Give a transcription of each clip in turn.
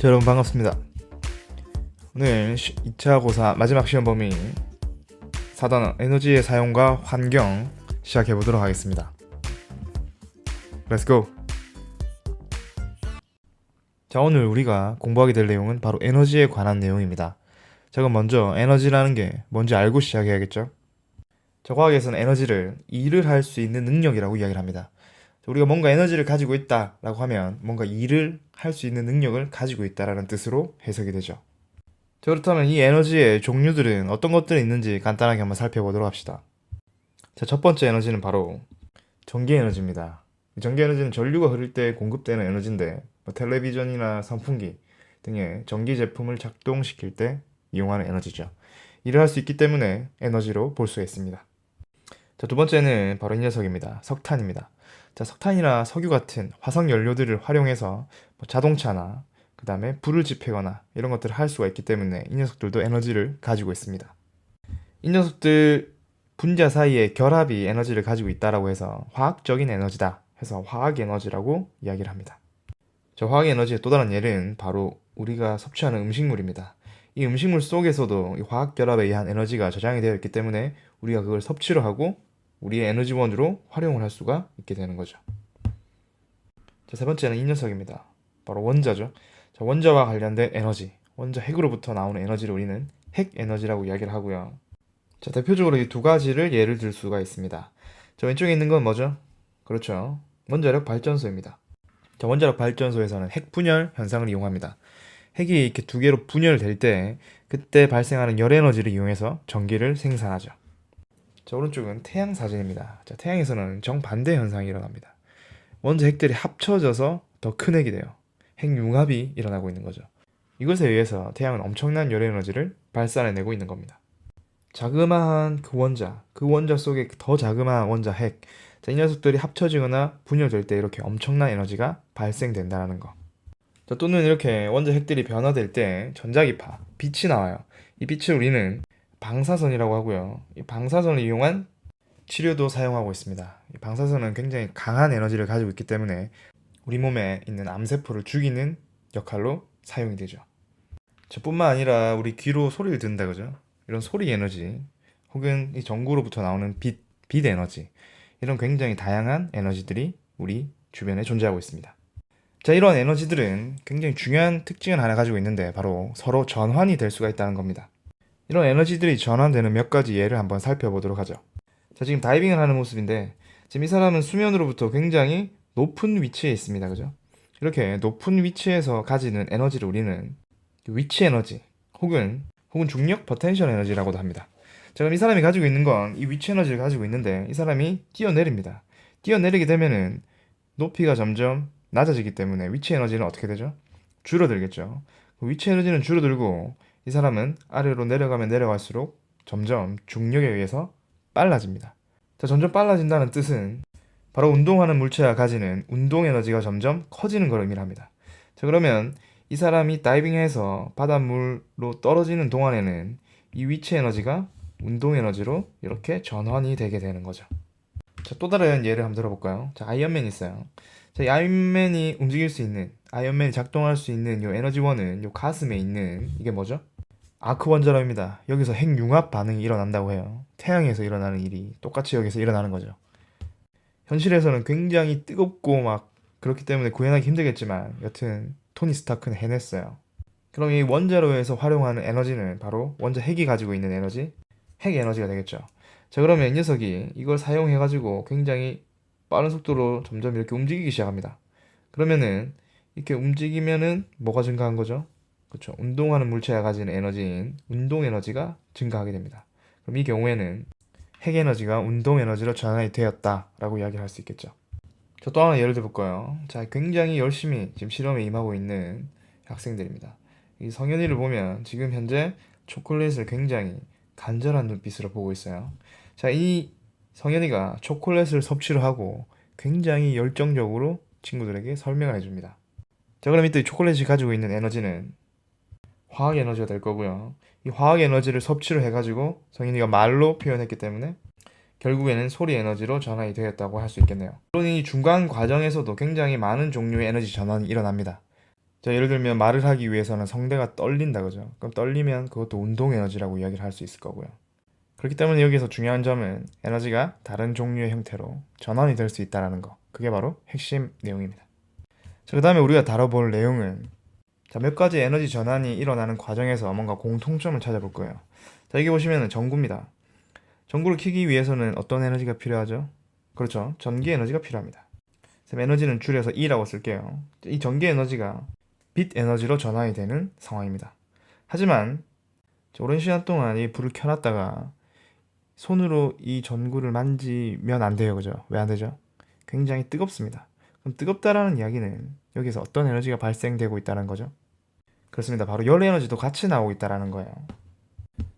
자, 여러분 반갑습니다. 오늘 2차 고사 마지막 시험 범위 4단원 에너지의 사용과 환경 시작해 보도록 하겠습니다. Let's go. 자, 오늘 우리가 공부하게 될 내용은 바로 에너지에 관한 내용입니다. 자, 그럼 먼저 에너지라는 게 뭔지 알고 시작해야겠죠? 자, 과학에서는 에너지를 일을 할 수 있는 능력이라고 이야기를 합니다. 자, 우리가 뭔가 에너지를 가지고 있다라고 하면 뭔가 일을 할 수 있는 능력을 가지고 있다라는 뜻으로 해석이 되죠. 자, 그렇다면 이 에너지의 종류들은 어떤 것들이 있는지 간단하게 한번 살펴보도록 합시다. 자, 첫 번째 에너지는 바로 전기 에너지입니다. 이 전기 에너지는 전류가 흐를 때 공급되는 에너지인데 뭐 텔레비전이나 선풍기 등의 전기 제품을 작동시킬 때 이용하는 에너지죠. 일을 할 수 있기 때문에 에너지로 볼 수가 있습니다. 자, 두 번째는 바로 이 녀석입니다. 석탄입니다. 자, 석탄이나 석유 같은 화석 연료들을 활용해서 뭐 자동차나 그 다음에 불을 지피거나 이런 것들을 할 수가 있기 때문에 이 녀석들도 에너지를 가지고 있습니다. 이 녀석들 분자 사이의 결합이 에너지를 가지고 있다라고 해서 화학적인 에너지다 해서 화학 에너지라고 이야기를 합니다. 저 화학 에너지의 또 다른 예는 바로 우리가 섭취하는 음식물입니다. 이 음식물 속에서도 이 화학 결합에 의한 에너지가 저장이 되어 있기 때문에 우리가 그걸 섭취를 하고 우리의 에너지원으로 활용을 할 수가 있게 되는 거죠. 자, 세 번째는 이 녀석입니다. 바로 원자죠. 자, 원자와 관련된 에너지, 원자 핵으로부터 나오는 에너지를 우리는 핵 에너지라고 이야기를 하고요. 자, 대표적으로 이 두 가지를 예를 들 수가 있습니다. 자, 왼쪽에 있는 건 뭐죠? 그렇죠. 원자력 발전소입니다. 자, 원자력 발전소에서는 핵 분열 현상을 이용합니다. 핵이 이렇게 두 개로 분열될 때 그때 발생하는 열 에너지를 이용해서 전기를 생산하죠. 자, 오른쪽은 태양 사진입니다. 자, 태양에서는 정반대 현상이 일어납니다. 원자 핵들이 합쳐져서 더 큰 핵이 돼요. 핵융합이 일어나고 있는 거죠. 이것에 의해서 태양은 엄청난 열 에너지를 발산해내고 있는 겁니다. 자그마한 그 원자, 그 원자 속에 더 자그마한 원자 핵, 자, 이 녀석들이 합쳐지거나 분열될 때 이렇게 엄청난 에너지가 발생된다는 거. 자, 또는 이렇게 원자 핵들이 변화될 때 전자기파, 빛이 나와요. 이 빛을 우리는 방사선이라고 하고요. 이 방사선을 이용한 치료도 사용하고 있습니다. 이 방사선은 굉장히 강한 에너지를 가지고 있기 때문에 우리 몸에 있는 암세포를 죽이는 역할로 사용이 되죠. 저뿐만 아니라 우리 귀로 소리를 듣는다 그죠? 이런 소리 에너지 혹은 이 전구로부터 나오는 빛, 빛 에너지 이런 굉장히 다양한 에너지들이 우리 주변에 존재하고 있습니다. 자, 이런 에너지들은 굉장히 중요한 특징을 하나 가지고 있는데 바로 서로 전환이 될 수가 있다는 겁니다. 이런 에너지들이 전환되는 몇 가지 예를 한번 살펴보도록 하죠. 자, 지금 다이빙을 하는 모습인데 지금 이 사람은 수면으로부터 굉장히 높은 위치에 있습니다. 그죠? 이렇게 높은 위치에서 가지는 에너지를 우리는 위치 에너지 혹은 혹은 중력 포텐셜 에너지라고도 합니다. 자, 그럼 이 사람이 가지고 있는 건 이 위치 에너지를 가지고 있는데 이 사람이 뛰어내립니다. 뛰어내리게 되면은 높이가 점점 낮아지기 때문에 위치 에너지는 어떻게 되죠? 줄어들겠죠. 그 위치 에너지는 줄어들고 이 사람은 아래로 내려가면 내려갈수록 점점 중력에 의해서 빨라집니다. 자, 점점 빨라진다는 뜻은 바로 운동하는 물체가 가지는 운동 에너지가 점점 커지는 걸 의미를 합니다. 자, 그러면 이 사람이 다이빙해서 바닷물로 떨어지는 동안에는 이 위치 에너지가 운동 에너지로 이렇게 전환이 되게 되는 거죠. 자, 또 다른 예를 한번 들어볼까요? 자, 아이언맨 있어요. 자, 이 아이언맨이 움직일 수 있는, 아이언맨이 작동할 수 있는 요 에너지원은 요 가슴에 있는 이게 뭐죠? 아크 원자로입니다. 여기서 핵융합 반응이 일어난다고 해요. 태양에서 일어나는 일이 똑같이 여기서 일어나는 거죠. 현실에서는 굉장히 뜨겁고 막 그렇기 때문에 구현하기 힘들겠지만 여튼 토니 스타크는 해냈어요. 그럼 이 원자로에서 활용하는 에너지는 바로 원자 핵이 가지고 있는 에너지, 핵 에너지가 되겠죠. 자 그러면 이 녀석이 이걸 사용해가지고 굉장히 빠른 속도로 점점 이렇게 움직이기 시작합니다. 그러면은 이렇게 움직이면은 뭐가 증가한 거죠? 그렇죠. 운동하는 물체가 가지는 에너지인 운동 에너지가 증가하게 됩니다. 그럼 이 경우에는 핵 에너지가 운동 에너지로 전환이 되었다라고 이야기할 수 있겠죠. 자, 또 하나 예를 들어 볼까요? 자, 굉장히 열심히 지금 실험에 임하고 있는 학생들입니다. 이 성현이를 보면 지금 현재 초콜릿을 굉장히 간절한 눈빛으로 보고 있어요. 자, 이 성현이가 초콜릿을 섭취를 하고 굉장히 열정적으로 친구들에게 설명을 해줍니다. 자, 그럼 이때 초콜릿이 가지고 있는 에너지는 화학 에너지가 될 거고요. 이 화학 에너지를 섭취를 해가지고 성인이가 말로 표현했기 때문에 결국에는 소리 에너지로 전환이 되었다고 할 수 있겠네요. 물론 이 중간 과정에서도 굉장히 많은 종류의 에너지 전환이 일어납니다. 자, 예를 들면 말을 하기 위해서는 성대가 떨린다 그죠? 그럼 떨리면 그것도 운동 에너지라고 이야기를 할 수 있을 거고요. 그렇기 때문에 여기서 중요한 점은 에너지가 다른 종류의 형태로 전환이 될 수 있다는 거. 그게 바로 핵심 내용입니다. 자, 그 다음에 우리가 다뤄볼 내용은 자, 몇 가지 에너지 전환이 일어나는 과정에서 뭔가 공통점을 찾아볼 거예요. 자, 여기 보시면 전구입니다. 전구를 켜기 위해서는 어떤 에너지가 필요하죠? 그렇죠. 전기 에너지가 필요합니다. 에너지는 줄여서 E라고 쓸게요. 이 전기 에너지가 빛 에너지로 전환이 되는 상황입니다. 하지만 자, 오랜 시간 동안 이 불을 켜놨다가 손으로 이 전구를 만지면 안 돼요. 그죠? 왜 안 되죠? 굉장히 뜨겁습니다. 그럼 뜨겁다라는 이야기는 여기서 어떤 에너지가 발생되고 있다는 거죠? 그렇습니다. 바로 열 에너지도 같이 나오고 있다는 거예요.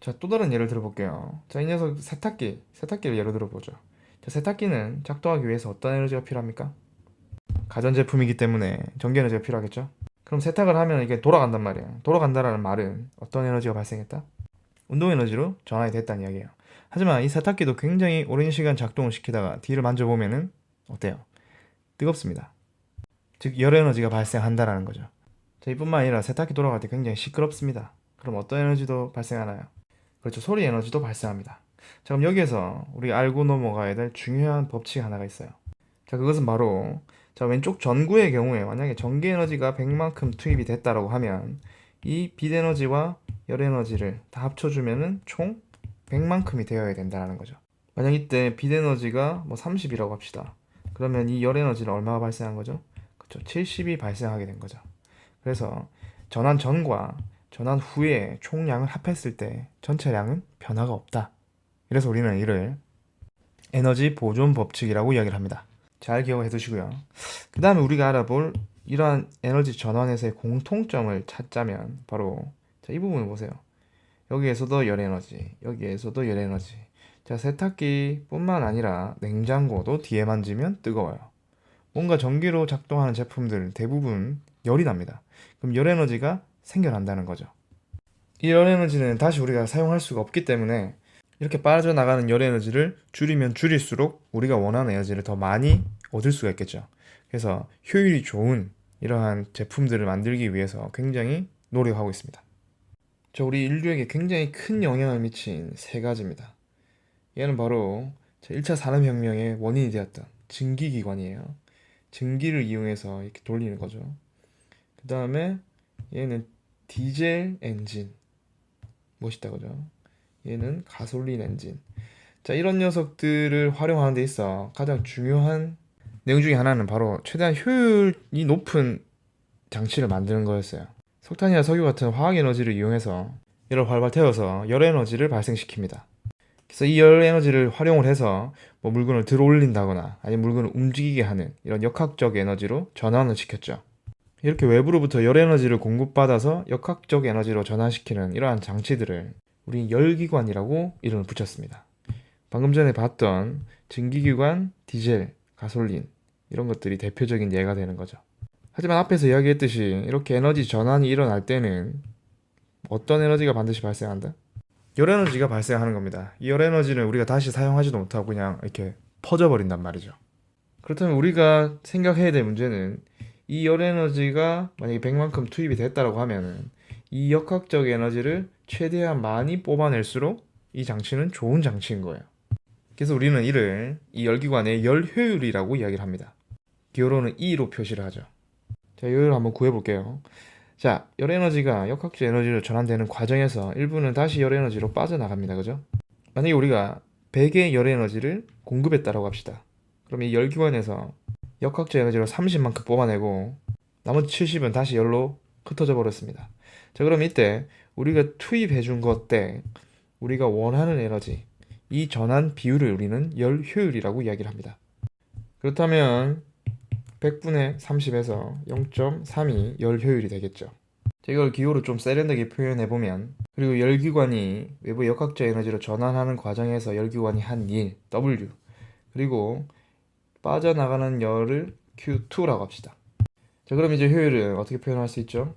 자, 또 다른 예를 들어볼게요. 자, 이 녀석 세탁기, 세탁기를 예로 들어보죠. 자, 세탁기는 작동하기 위해서 어떤 에너지가 필요합니까? 가전제품이기 때문에 전기 에너지가 필요하겠죠? 그럼 세탁을 하면 이게 돌아간단 말이에요. 돌아간다라는 말은 어떤 에너지가 발생했다? 운동 에너지로 전환이 됐다는 이야기예요. 하지만 이 세탁기도 굉장히 오랜 시간 작동을 시키다가 뒤를 만져보면은 어때요? 뜨겁습니다. 즉, 열 에너지가 발생한다라는 거죠. 자, 이뿐만 아니라 세탁기 돌아갈 때 굉장히 시끄럽습니다. 그럼 어떤 에너지도 발생하나요? 그렇죠. 소리 에너지도 발생합니다. 자, 그럼 여기에서 우리가 알고 넘어가야 될 중요한 법칙 하나가 있어요. 자, 그것은 바로 자, 왼쪽 전구의 경우에 만약에 전기 에너지가 100만큼 투입이 됐다라고 하면 이 빛 에너지와 열 에너지를 다 합쳐 주면은 총 100만큼이 되어야 된다는 거죠. 만약 이때 빛 에너지가 뭐 30이라고 합시다. 그러면 이 열 에너지는 얼마가 발생한 거죠? 그렇죠. 70이 발생하게 된 거죠. 그래서 전환 전과 전환 후에 총량을 합했을 때 전체량은 변화가 없다. 이래서 우리는 이를 에너지 보존 법칙이라고 이야기를 합니다. 잘 기억해 두시고요. 그 다음에 우리가 알아볼 이러한 에너지 전환에서의 공통점을 찾자면 바로 자, 이 부분을 보세요. 여기에서도 열 에너지, 여기에서도 열 에너지. 자, 세탁기뿐만 아니라 냉장고도 뒤에 만지면 뜨거워요. 뭔가 전기로 작동하는 제품들 대부분 열이 납니다. 그럼 열 에너지가 생겨난다는 거죠. 이 열 에너지는 다시 우리가 사용할 수가 없기 때문에 이렇게 빠져나가는 열 에너지를 줄이면 줄일수록 우리가 원하는 에너지를 더 많이 얻을 수가 있겠죠. 그래서 효율이 좋은 이러한 제품들을 만들기 위해서 굉장히 노력하고 있습니다. 저 우리 인류에게 굉장히 큰 영향을 미친 세 가지입니다. 얘는 바로 1차 산업혁명의 원인이 되었던 증기기관이에요. 증기를 이용해서 이렇게 돌리는 거죠. 그 다음에 얘는 디젤 엔진. 멋있다, 그죠? 얘는 가솔린 엔진. 자, 이런 녀석들을 활용하는 데 있어 가장 중요한 내용 중에 하나는 바로 최대한 효율이 높은 장치를 만드는 거였어요. 석탄이나 석유 같은 화학 에너지를 이용해서 열을 활발 태워서 열 에너지를 발생시킵니다. 그래서 이 열 에너지를 활용을 해서 뭐 물건을 들어 올린다거나 아니면 물건을 움직이게 하는 이런 역학적 에너지로 전환을 시켰죠. 이렇게 외부로부터 열 에너지를 공급받아서 역학적 에너지로 전환시키는 이러한 장치들을 우리 열기관이라고 이름을 붙였습니다. 방금 전에 봤던 증기기관, 디젤, 가솔린 이런 것들이 대표적인 예가 되는 거죠. 하지만 앞에서 이야기했듯이 이렇게 에너지 전환이 일어날 때는 어떤 에너지가 반드시 발생한다? 열 에너지가 발생하는 겁니다. 이 열 에너지는 우리가 다시 사용하지도 못하고 그냥 이렇게 퍼져버린단 말이죠. 그렇다면 우리가 생각해야 될 문제는 이 열 에너지가 만약에 100만큼 투입이 됐다고 하면은 이 역학적 에너지를 최대한 많이 뽑아낼수록 이 장치는 좋은 장치인 거예요. 그래서 우리는 이를 이 열기관의 열 효율이라고 이야기를 합니다. 기호로는 E로 표시를 하죠. 자, 이걸 한번 구해볼게요. 자, 열 에너지가 역학적 에너지로 전환되는 과정에서 일부는 다시 열 에너지로 빠져나갑니다. 그죠? 만약에 우리가 100의 열 에너지를 공급했다라고 합시다. 그럼 이 열기관에서 역학적 에너지로 30만큼 뽑아내고 나머지 70은 다시 열로 흩어져 버렸습니다. 자, 그럼 이때 우리가 투입해 준 것 때 우리가 원하는 에너지 이 전환 비율을 우리는 열 효율이라고 이야기를 합니다. 그렇다면 100분의 30에서 0.3이 열 효율이 되겠죠. 자, 이걸 기호로 좀 세련되게 표현해 보면 그리고 열기관이 외부 역학적 에너지로 전환하는 과정에서 열기관이 한 일, W 그리고 빠져나가는 열을 Q2라고 합시다. 자, 그럼 이제 효율은 어떻게 표현할 수 있죠?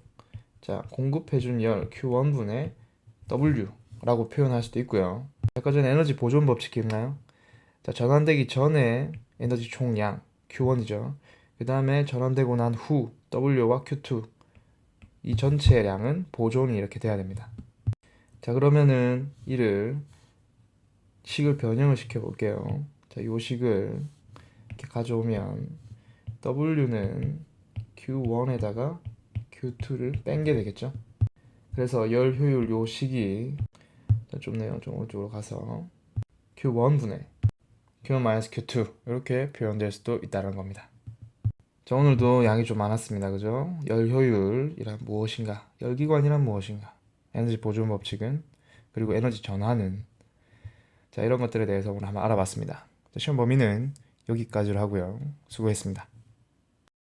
자, 공급해준 열 Q1분의 W라고 표현할 수도 있고요. 아까 전에 에너지 보존 법칙 기억나요? 자, 전환되기 전에 에너지 총량 Q1이죠. 그 다음에 전환되고 난 후 W와 Q2 이 전체량은 보존이 이렇게 돼야 됩니다. 자, 그러면은 이를 식을 변형을 시켜 볼게요. 자, 요 식을 이렇게 가져오면 W는 Q1에다가 Q2를 뺀 게 되겠죠. 그래서 열 효율 요 식이 자, 좁네요. 좀 오른쪽으로 가서 Q1분의 Q1 Q2 이렇게 표현될 수도 있다는 겁니다. 자, 오늘도 양이 좀 많았습니다. 그죠? 열 효율이란 무엇인가? 열기관이란 무엇인가? 에너지 보존 법칙은 그리고 에너지 전환은 자, 이런 것들에 대해서 오늘 한번 알아봤습니다. 자, 시험 범위는 여기까지로 하고요. 수고했습니다.